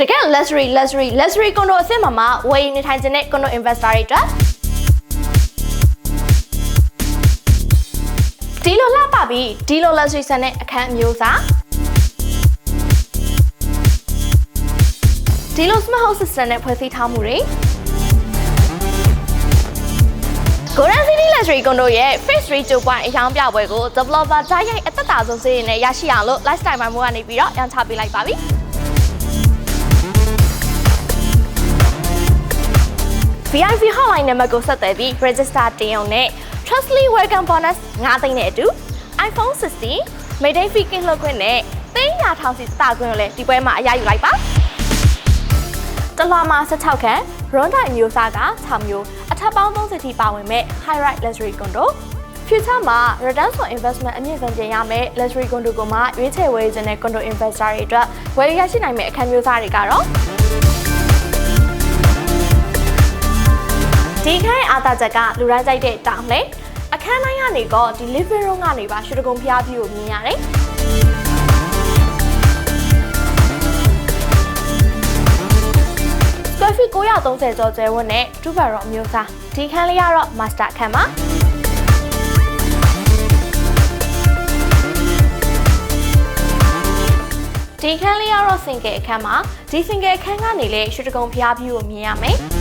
တကယ် luxury luxury luxury condo အဆင့်မှာမှာဝယ်ယူနေထိုင်ခြင်းတဲ့ condo investor တွေအတွက်ဒီလိုလှပပြီးဒီလို luxury ဆန်တဲ့အခန်းအမျိုးအစားဒီလို smart house system နဲ့ဖွဲ့စည်းထားမှုတွေ Golden City Luxury Condo ရဲ့ Phase 3 2.0အရောင်းပြပွဲကို developer ဓာတ်ရိုက်အသက်တာဆုံးစေးရည်နဲ့ရရှိအောင်လို့ lifestyle မိုင်းမိုးကနေပြီးတော့ရောင်းချပေးလိုက်ပါပြီ။ VIP hotline နံပါတ်ကိုဆက်သွယ်ပြီး register တင်ရုံနဲ့ Trustly Welcome Bonus 9သိန်းနဲ့အတူ iPhone 16 Mayday Fee ကင်းလွှတ်ခွင့်နဲ့သိန်းရာထောင်စီစတာခွင့်ကိုလည်းဒီပွဲမှာအရယူလိုက်ပါတလွာမှာ16ခန်း Ronda အမျိုးအစားက6မျိုးအထက်ပေါင်း30ထိပါဝင်မဲ့ High Rise Luxury Condo future မှာ return for investment အမြင့်ဆုံးပြင်ရမယ့် luxury condo ကိုမှရွေးချယ်ဝယ်ခြင်းတဲ့ condo investor တွေအတွက်ဝယ်ယူရရှိနိုင်မယ့်အခန်းမျိုးစားတွေကတော့ ဒီခိုင်းအားသာချက်ကလူရန်ကြိုက်တဲ့တောင်လေအခန်းတိုင်းကနေတော့ဒီ living room ကနေပါရွှေတကုံဖျားပြူကိုမြင်ရတယ် square feet 930ကျော်ကျဲဝန်းနဲ့2 bedroom အမျိုးအစားဒီခန်းလေးကတော့ master ခန်းပါဒီခန်းလေးကတော့ single အခန်းပါဒီ single အခန်းကနေလေရွှေတကုံဖျားပြူကိုမြင်ရမယ်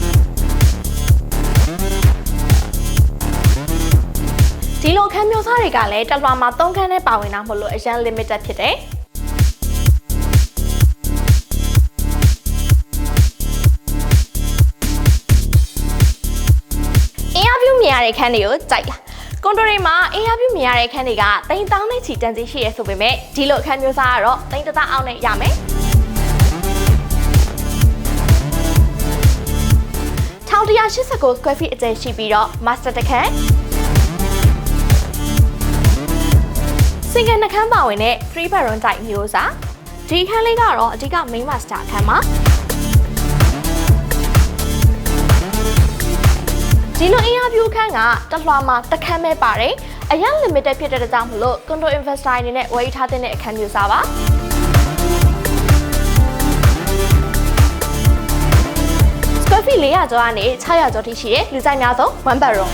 ဒီလိုခန်းမျိုးစားတွေကလည်းတစ်လွှာမှာ3ခန်းနဲ့ပါဝင်တာမဟုတ်လို့အရန် limited ဖြစ်တယ်အင်အားပြုမြင်ရတဲ့ခန်းတွေကိုကြိုက်လားကွန်ဒိုတွေမှာအင်အားပြုမြင်ရတဲ့ခန်းတွေကတိမ်တောင်းနဲ့ချီတန်ကြီးရှိရဲဆိုပေမဲ့ဒီလိုအခန်းမျိုးစားကတော့တိမ်တသားအောင်နဲ့ရမယ်1189 square feet အကျယ်ရှိပြီးတော့ master တစ်ခန်း single နှခမ်းပါဝင်တဲ့3 bedroom type မျိုးစားဒီခန်းလေးကတော့အဓိက main master အခန်းပါဒီလိုအင်အားပြုခန်းကတစ်လွှာမှာတစ်ခန်းပဲပါတယ်အရင် limited ဖြစ်တဲ့ကြောင့်မလို့ condo investor အနေနဲ့ဝယ်ယူထားတဲ့အခန်းမျိုးစားပါ square feet 400ကျော်ကနေ600ကျော်ထိရှိတဲ့လူဆိုင်များဆုံး1 bedroom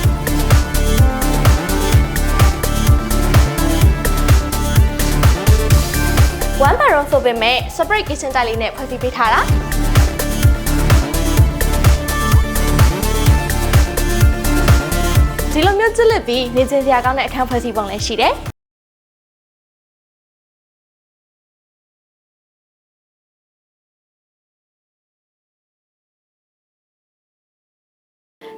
one bedroom ဆိုပေမဲ့ separate kitchen တိုက်လေးနဲ့ဖွဲ့စည်းပေးထားတာဒီလိုမျိုးကြည့်လက်ပြီးနေချင်းစရာကောင်းတဲ့အခန်းဖွဲ့စည်းပုံလည်းရှိတယ်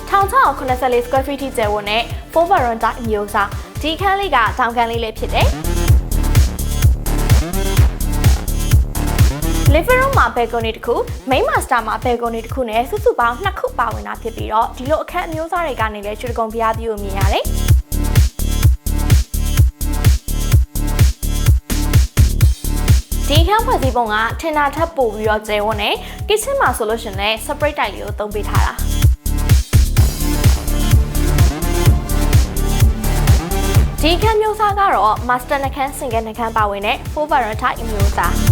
1684 square feet ထိကျယ်ဝန်းတဲ့4 bedroom တိုက်အမျိုးအစားဒီခန်းလေးကတောင်ခန်းလေးလေးဖြစ်တယ် living room မှာ balcony တစ်ခု main master မှာ balcony တစ်ခုနဲ့စုစုပေါင်းနှစ်ခုပါဝင်တာဖြစ်ပြီးတော့ဒီလိုအခန်းအမျိုးအစားတွေကနေလည်းချွေတကုံဖျားပြူကိုမြင်ရတယ်ဒီခန်းဖွဲ့စည်းပုံကထင်တာထပ်ပို့ပြီးတော့ကျဲဝန်းနေ kitchen မှာဆိုလို့ရှရင်လည်း separate တိုက်လေးကိုသုံးပေးထားတာဒီခန်းမျိုးစားကတော့ master နှခမ်း single နှခမ်းပါဝင်တဲ့4 bedroom type မျိုးစား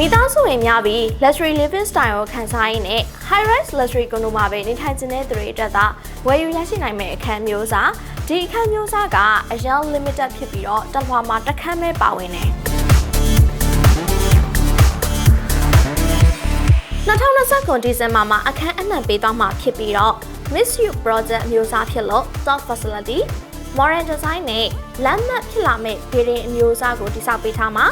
မိသားစုဝင်များပြီး luxury living style ကိုခန်းစားရင်းနဲ့ high rise luxury condo မှာပဲနေထိုင်နေတဲ့သူတွေအတွက်သာဝယ်ယူရရှိနိုင်မယ့်အခန်းမျိုးစားဒီအခန်းမျိုးစားကအရင် limited ဖြစ်ပြီးတော့တစ်လွှာမှာတစ်ခန်းပဲပါဝင်တယ်2029ဒီဇင်ဘာမှာအခန်းအနှံပေးသွားမှာဖြစ်ပြီးတော့ Miss You Project အမျိုးအစားဖြစ်လို့ top facility modern design နဲ့လမ်းမဖြစ်လာမယ့် building အမျိုးအစားကိုတည်ဆောက်ပေးထားမှာ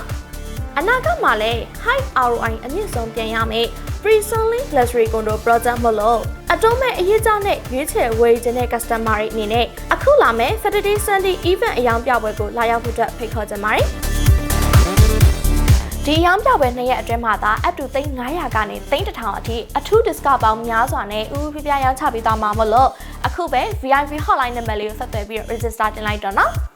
အနာဂတ်မှာလည်း high ROI အမြင့်ဆုံးပြန်ရမယ့် Pre-selling Luxury Condo Project မလို့အတုံးမဲ့အရေးကြောင်းနဲ့ရွေးချယ်ဝယ်ခြင်းတဲ့ customer တွေအနေနဲ့အခုလာမယ့် Saturday Sunday event အယောင်ပြပွဲကိုလာရောက်ဖို့အတွက်ဖိတ်ခေါ်ကြပါတယ်ဒီရောင်းပြပွဲနှစ်ရက်အတွင်းမှာသာ up to 3900ကနေ3000အထိအထူး discount ပေါင်းများစွာနဲ့ဥပပြရောင်းချပေးသွားမှာမလို့အခုပဲ VIP hotline နံပါတ်လေးကိုဆက်သွယ်ပြီး register တင်လိုက်တော့နော်